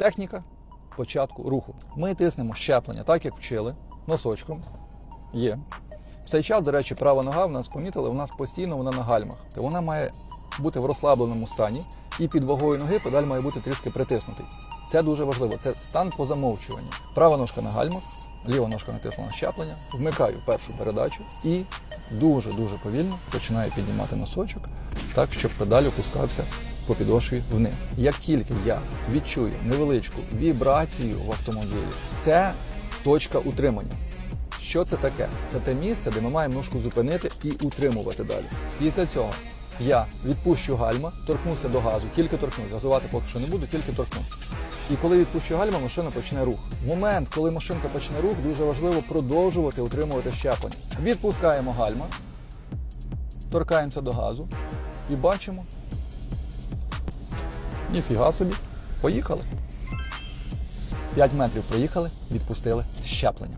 Техніка початку руху. Ми тиснемо щеплення, так як вчили, носочком. Є. В цей час, до речі, права нога в нас помітили, у нас постійно вона на гальмах. Вона має бути в розслабленому стані, і під вагою ноги педаль має бути трішки притиснутий. Це дуже важливо. Це стан по замовчуванню. Права ножка на гальмах, ліва ножка натисла на щеплення, вмикаю першу передачу і дуже-дуже повільно починаю піднімати носочок, так, щоб педаль опускався по підошві вниз. Як тільки я відчую невеличку вібрацію в автомобілі, це точка утримання. Що це таке? Це те місце, де ми маємо ножку зупинити і утримувати далі. Після цього я відпущу гальма, торкнуся до газу, тільки торкнусь. Газувати поки що не буду, тільки торкнусь. І коли відпущу гальма, машина почне рух. В момент, коли машинка почне рух, дуже важливо продовжувати утримувати щеплення. Відпускаємо гальма, торкаємося до газу і бачимо. Ніфіга собі. Поїхали. 5 метрів проїхали, відпустили щеплення.